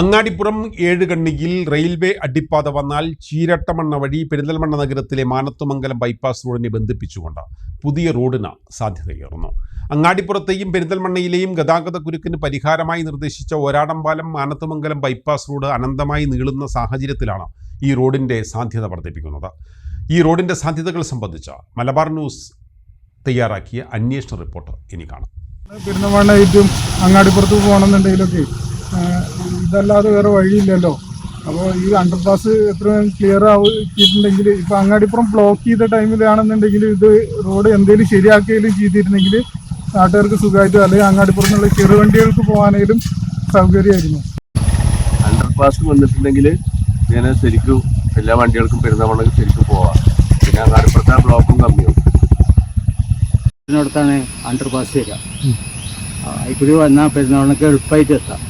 Angadipuram ഏഴുകണ്ണിയിൽ railway അടിപ്പാത വന്നാൽ ചീരട്ടമണ്ണ വഴി പെരിന്തൽമണ്ണ നഗരത്തിലെ മാനത്തുമംഗലം ബൈപ്പാസ് റോഡിനെ ബന്ധിപ്പിച്ചുകൊണ്ട് പുതിയ റോഡിന് സാധ്യതയേറുന്നു. അങ്ങാടിപ്പുറത്തെയും പെരിന്തൽമണ്ണയിലെയും ഗതാഗത കുരുക്കിന് പരിഹാരമായി നിർദ്ദേശിച്ച ഒരാടംപാലം മാനത്തുമംഗലം ബൈപ്പാസ് റോഡ് അനന്തമായി നീളുന്ന സാഹചര്യത്തിലാണ് ഈ റോഡിന്റെ സാധ്യത വർദ്ധിപ്പിക്കുന്നത്. ഈ റോഡിന്റെ സാധ്യതകൾ സംബന്ധിച്ച് മലബാർ ന്യൂസ് തയ്യാറാക്കിയ അന്വേഷണ റിപ്പോർട്ട് ഇനി കാണാം. പെരുന്നമണ്ണായിട്ടും അങ്ങാടിപ്പുറത്ത് പോകണമെന്നുണ്ടെങ്കിലൊക്കെ ഇതല്ലാതെ വേറെ വഴിയില്ലല്ലോ. അപ്പോൾ ഈ അണ്ടർ പാസ് എത്രയും ക്ലിയർ ആക്കിയിട്ടുണ്ടെങ്കിൽ ഇപ്പം അങ്ങാടിപ്പുറം ബ്ലോക്ക് ചെയ്ത ടൈമിലാണെന്നുണ്ടെങ്കിൽ ഇത് റോഡ് എന്തെങ്കിലും ശരിയാക്കുകയും ചെയ്തിരുന്നെങ്കിൽ നാട്ടുകാർക്ക് സുഖമായിട്ട് അല്ലെങ്കിൽ അങ്ങാടിപ്പുറം നിന്നുള്ള ചെറുവണ്ടികൾക്ക് പോകാനായാലും സൗകര്യമായിരുന്നു. അണ്ടർ പാസ് വന്നിട്ടുണ്ടെങ്കിൽ ഇങ്ങനെ ശരിക്കും എല്ലാ വണ്ടികൾക്കും പെരുന്തമണ്ണക്ക് ശരിക്കും പോവാം. പിന്നെ അങ്ങാടിപ്പുറത്തെ ബ്ലോക്കും കമ്മിയാവും. ഇതിനടുത്താണ് അണ്ടർ പാസ് വരിക അതിൽ വന്നാൽ പെരുന്നാളിനൊക്കെ എളുപ്പമായിട്ട് എത്താം.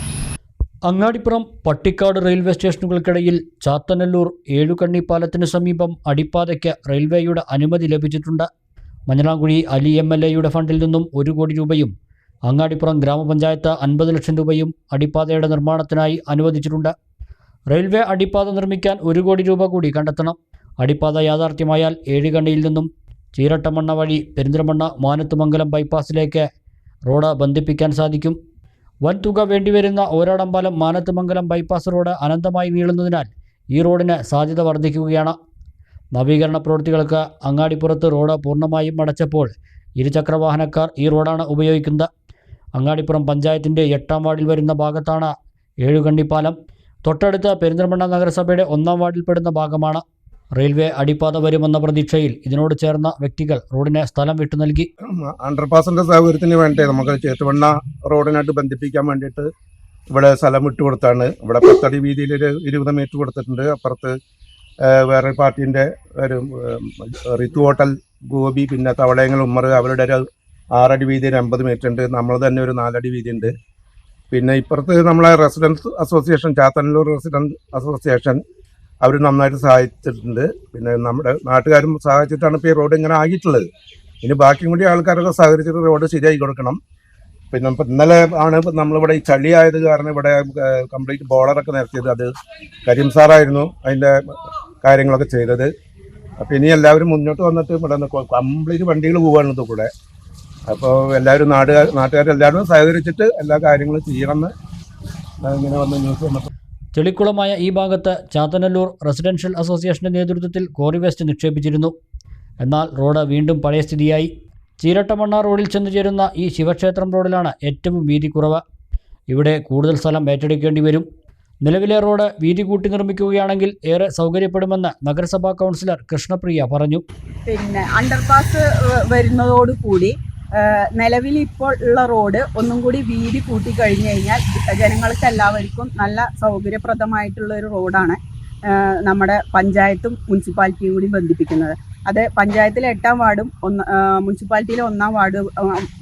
അങ്ങാടിപ്പുറം പട്ടിക്കാട് റെയിൽവേ സ്റ്റേഷനുകൾക്കിടയിൽ ചാത്തനല്ലൂർ ഏഴുകണ്ണി പാലത്തിന് സമീപം അടിപ്പാതയ്ക്ക് റെയിൽവേയുടെ അനുമതി ലഭിച്ചിട്ടുണ്ട്. മഞ്ഞളാംകുഴി അലി എം എൽ എയുടെ ഫണ്ടിൽ നിന്നും ഒരു കോടി രൂപയും അങ്ങാടിപ്പുറം ഗ്രാമപഞ്ചായത്ത് അൻപത് ലക്ഷം രൂപയും അടിപ്പാതയുടെ നിർമ്മാണത്തിനായി അനുവദിച്ചിട്ടുണ്ട്. റെയിൽവേ അടിപ്പാത നിർമ്മിക്കാൻ ഒരു കോടി രൂപ കൂടി കണ്ടെത്തണം. അടിപ്പാത യാഥാർത്ഥ്യമായാൽ ഏഴുകണ്ണിയിൽ നിന്നും ചീരട്ടമണ്ണ വഴി പെരിന്തൽമണ്ണ മാനത്തുമംഗലം ബൈപ്പാസിലേക്ക് റോഡ് ബന്ധിപ്പിക്കാൻ സാധിക്കും. വൻ തുക വേണ്ടിവരുന്ന ഓരാടമ്പാലം മാനത്തുമംഗലം ബൈപ്പാസ് റോഡ് അനന്തമായി നീളുന്നതിനാൽ ഈ റോഡിന് സാധ്യത വർദ്ധിക്കുകയാണ്. നവീകരണ പ്രവൃത്തികൾക്ക് അങ്ങാടിപ്പുറത്ത് റോഡ് പൂർണമായും അടച്ചപ്പോൾ ഇരുചക്രവാഹനക്കാർ ഈ റോഡാണ് ഉപയോഗിക്കുന്നത്. അങ്ങാടിപ്പുറം പഞ്ചായത്തിന്റെ എട്ടാം വാർഡിൽ വരുന്ന ഭാഗത്താണ് ഏഴുകണ്ണിപ്പാലം. തൊട്ടടുത്ത പെരിന്തൽമണ്ണ നഗരസഭയുടെ ഒന്നാം വാർഡിൽപ്പെടുന്ന ഭാഗമാണ്. റെയിൽവേ അടിപ്പാത വരുമെന്ന പ്രതീക്ഷയിൽ ഇതിനോട് ചേർന്ന വ്യക്തികൾ റോഡിന് സ്ഥലം വിട്ടു നൽകി. അണ്ടർപാസിന്റെ സൗകര്യത്തിന് വേണ്ടി നമുക്ക് ചേത്തുവണ്ണ റോഡിനായിട്ട് ബന്ധിപ്പിക്കാൻ വേണ്ടിയിട്ട് ഇവിടെ സ്ഥലം വിട്ടു കൊടുത്താണ്. ഇവിടെ പത്തടി വീതിയിൽ ഒരു ഇരുപത് മീറ്റർ കൊടുത്തിട്ടുണ്ട്. അപ്പുറത്ത് വേറെ പാർട്ടിന്റെ ഒരു റിത്തു ഹോട്ടൽ ഗോപി പിന്നെ തവളയങ്ങൾ ഉമ്മർ അവരുടെ ഒരു ആറടി വീതിയിൽ അമ്പത് മീറ്റർ ഉണ്ട്. നമ്മൾ തന്നെ ഒരു നാലടി വീതി ഉണ്ട്. പിന്നെ ഇപ്പുറത്ത് നമ്മളെ residence association Chathannur residence association അവർ നന്നായിട്ട് സഹായിച്ചിട്ടുണ്ട്. പിന്നെ നമ്മുടെ നാട്ടുകാരും സഹായിച്ചിട്ടാണ് ഇപ്പോൾ ഈ റോഡ് ഇങ്ങനെ ആക്കിയിട്ടുള്ളത്. ഇനി ബാക്കിയും കൂടി ആൾക്കാരൊക്കെ സഹകരിച്ചിട്ട് റോഡ് ശരിയാക്കി കൊടുക്കണം. പിന്നെ ഇപ്പം ഇന്നലെ ആണ് നമ്മളിവിടെ ഈ ചളിയായത് കാരണം ഇവിടെ കംപ്ലീറ്റ് ബോളറൊക്കെ നിരത്തിയത്. അത് കരീം സാറായിരുന്നു അതിന്റെ കാര്യങ്ങളൊക്കെ ചെയ്തത്. അപ്പം ഇനി എല്ലാവരും മുന്നോട്ട് വന്നിട്ട് ഇവിടെ കംപ്ലീറ്റ് വണ്ടികൾ പോവുകയാണ് ഇത് കൂടെ. അപ്പോൾ എല്ലാവരും നാട്ടുകാർ നാട്ടുകാരെല്ലാവരും സഹകരിച്ചിട്ട് എല്ലാ കാര്യങ്ങളും ചെയ്യണമെന്ന് ഇങ്ങനെ വന്ന് ന്യൂസ് വന്നപ്പോൾ ചെളിക്കുളമായ ഈ ഭാഗത്ത് ചാത്തനല്ലൂർ റെസിഡൻഷ്യൽ അസോസിയേഷന്റെ നേതൃത്വത്തിൽ കോറി വേസ്റ്റ് നിക്ഷേപിച്ചിരുന്നു. എന്നാൽ റോഡ് വീണ്ടും പഴയ സ്ഥിതിയായി. ചീരട്ടമണ്ണ റോഡിൽ ചെന്നു ചേരുന്ന ഈ ശിവക്ഷേത്രം റോഡിലാണ് ഏറ്റവും വീതി കുറവ്. ഇവിടെ കൂടുതൽ സ്ഥലം ഏറ്റെടുക്കേണ്ടി വരും. നിലവിലെ റോഡ് വീതി കൂട്ടി നിർമ്മിക്കുകയാണെങ്കിൽ ഏറെ സൗകര്യപ്പെടുമെന്ന് നഗരസഭാ കൗൺസിലർ കൃഷ്ണപ്രിയ പറഞ്ഞു. പിന്നെ അണ്ടർപാസ് വരുന്നതോടുകൂടി നിലവിൽ ഇപ്പോൾ ഉള്ള റോഡ് ഒന്നും കൂടി വീതി കൂട്ടി കഴിഞ്ഞു കഴിഞ്ഞാൽ ജനങ്ങൾക്ക് എല്ലാവർക്കും നല്ല സൗകര്യപ്രദമായിട്ടുള്ള ഒരു റോഡാണ് നമ്മുടെ പഞ്ചായത്തും മുനിസിപ്പാലിറ്റിയും കൂടി ബന്ധിപ്പിക്കുന്നത്. അത് പഞ്ചായത്തിലെ എട്ടാം വാർഡും ഒന്ന് മുനിസിപ്പാലിറ്റിയിലെ ഒന്നാം വാർഡ്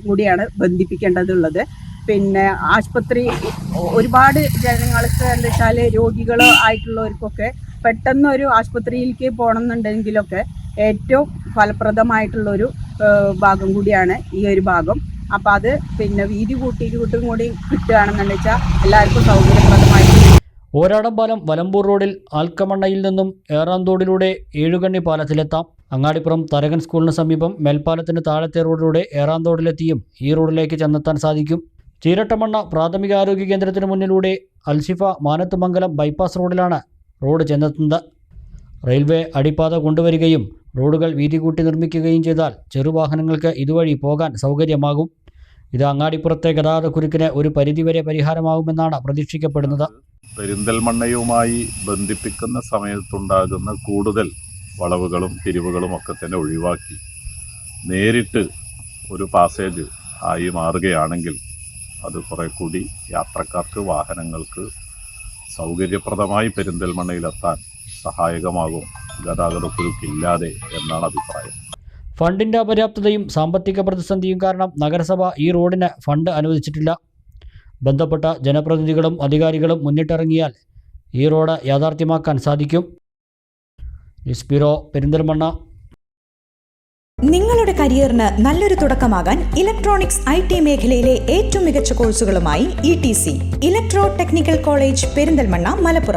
കൂടിയാണ് ബന്ധിപ്പിക്കേണ്ടതുള്ളത്. പിന്നെ ആശുപത്രി ഒരുപാട് ജനങ്ങൾക്ക് എന്താ വെച്ചാൽ രോഗികൾ ആയിട്ടുള്ളവർക്കൊക്കെ പെട്ടെന്ന് ഒരു ആശുപത്രിയിലേക്ക് പോകണമെന്നുണ്ടെങ്കിലൊക്കെ ഏറ്റവും ഫലപ്രദമായിട്ടുള്ളൊരു ഭാഗം കൂടിയാണ് ഈ ഒരു ഭാഗം. അപ്പം അത് പിന്നെ വീതി കൂട്ടി കൂട്ടും കൂടി കിട്ടുകയാണെന്ന് വെച്ചാൽ എല്ലാവർക്കും സൗകര്യപ്രദമായി. ഓരാടംപാലം വലമ്പൂർ റോഡിൽ ആൽക്കമണ്ണയിൽ നിന്നും ഏറാന്തോടിലൂടെ ഏഴുകണ്ണി പാലത്തിലെത്താം. അങ്ങാടിപ്പുറം തരകൻ സ്കൂളിന് സമീപം മേൽപ്പാലത്തിന് താഴത്തെ റോഡിലൂടെ ഏറാന്തോടിലെത്തിയും ഈ റോഡിലേക്ക് ചെന്നെത്താൻ സാധിക്കും. ചീരട്ടമണ്ണ പ്രാഥമികാരോഗ്യ കേന്ദ്രത്തിന് മുന്നിലൂടെ അൽഷിഫ മാനത്തുമംഗലം ബൈപ്പാസ് റോഡിലാണ് റോഡ് ചെന്നെത്തുന്നത്. റെയിൽവേ അടിപ്പാത കൊണ്ടുവരികയും റോഡുകൾ വീതി കൂട്ടി നിർമ്മിക്കുകയും ചെയ്താൽ ചെറുവാഹനങ്ങൾക്ക് ഇതുവഴി പോകാൻ സൗകര്യമാകും. ഇത് അങ്ങാടിപ്പുറത്തെ ഗതാഗതക്കുരുക്കിന് ഒരു പരിധിവരെ പരിഹാരമാകുമെന്നാണ് പ്രതീക്ഷിക്കപ്പെടുന്നത്. പെരിന്തൽമണ്ണയുമായി ബന്ധിപ്പിക്കുന്ന സമയത്തുണ്ടാകുന്ന കൂടുതൽ വളവുകളും തിരിവുകളും ഒക്കെ തന്നെ ഒഴിവാക്കി നേരിട്ട് ഒരു പാസേജ് ആയി മാറുകയാണെങ്കിൽ അത് കുറെ കൂടി യാത്രക്കാർക്ക് വാഹനങ്ങൾക്ക് സൗകര്യപ്രദമായി പെരിന്തൽമണ്ണയിലെത്താൻ സഹായകമാകും. ഗതാഗതക്കുരുക്കില്ലാതെ എന്നാണ് അഭിപ്രായം. ഫണ്ടിന്റെ അപര്യാപ്തതയും സാമ്പത്തിക പ്രതിസന്ധിയും കാരണം നഗരസഭ ഈ റോഡിന് ഫണ്ട് അനുവദിച്ചിട്ടില്ല. ബന്ധപ്പെട്ട ജനപ്രതിനിധികളും അധികാരികളും മുന്നിട്ടിറങ്ങിയാൽ ഈ റോഡ് യാഥാർത്ഥ്യമാക്കാൻ സാധിക്കും. News bureau Perinthalmanna. നിങ്ങളുടെ കരിയറിന് നല്ലൊരു തുടക്കമാകാൻ ഇലക്ട്രോണിക്സ് ഐ ടി മേഖലയിലെ ഏറ്റവും മികച്ച കോഴ്സുകളുമായി E T C electro technical college Perinthalmanna Malappuram.